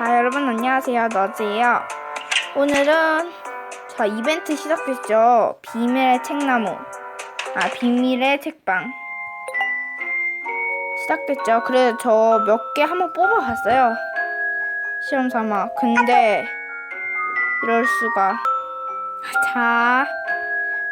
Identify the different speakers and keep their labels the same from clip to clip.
Speaker 1: 자, 여러분 안녕하세요. 너즈예요. 오늘은 자, 이벤트 시작됐죠. 비밀의 책나무. 아, 비밀의 책방. 시작됐죠. 그래서 저 몇 개 한번 뽑아봤어요. 시험 삼아. 근데 이럴 수가. 자,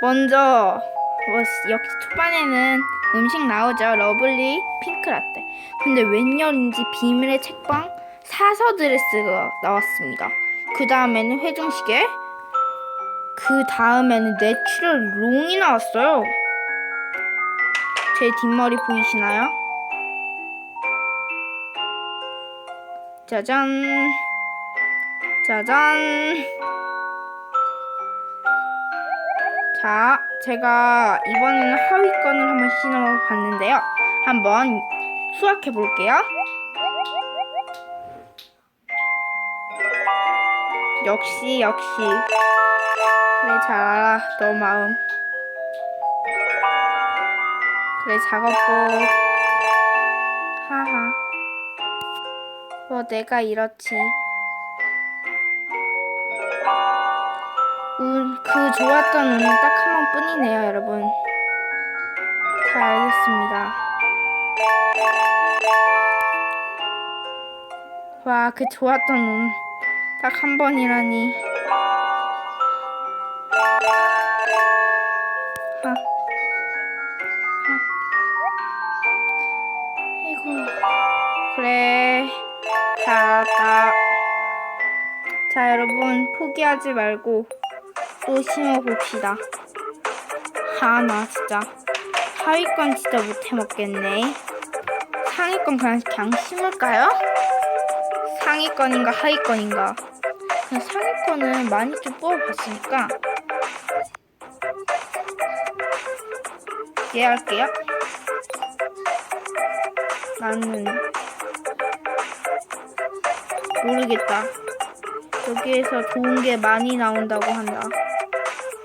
Speaker 1: 먼저 뭐 역시 초반에는 음식 나오죠. 러블리 핑크라떼. 근데 웬열인지 비밀의 책방 사서 드레스가 나왔습니다. 그 다음에는 회중시계. 그 다음에는 내추럴 롱이 나왔어요. 제 뒷머리 보이시나요? 짜잔. 짜잔. 자, 제가 이번에는 하위권을 한번 신어봤는데요. 한번 수확해 볼게요. 역시, 역시. 그래, 잘 알아. 너 마음. 그래, 작업복. 하하. 뭐, 내가 이렇지. 운, 그 좋았던 운은 딱한 번뿐이네요, 여러분. 잘 알겠습니다. 와, 그 좋았던 운. 딱 한 번이라니. 아이고. 그래. 잘 알았다. 자, 여러분, 포기하지 말고 또 심어봅시다. 아, 나 진짜 하위권 진짜 못해 먹겠네. 상위권 그냥, 그냥 심을까요? 상위권인가 하위권인가? 그냥 상위권은 많이 좀 뽑아봤으니까 얘 할게요. 나는 모르겠다. 여기에서 좋은 게 많이 나온다고 한다.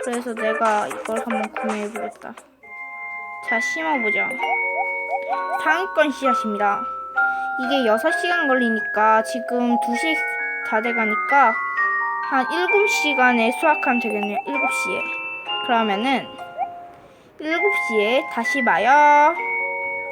Speaker 1: 그래서 내가 이걸 한번 구매해보겠다. 자, 심어보자. 상위권 씨앗입니다. 이게 6시간 걸리니까 지금 2시 다 돼가니까 한 7시간에 수확하면 되겠네요. 7시에. 그러면은 7시에 다시 봐요.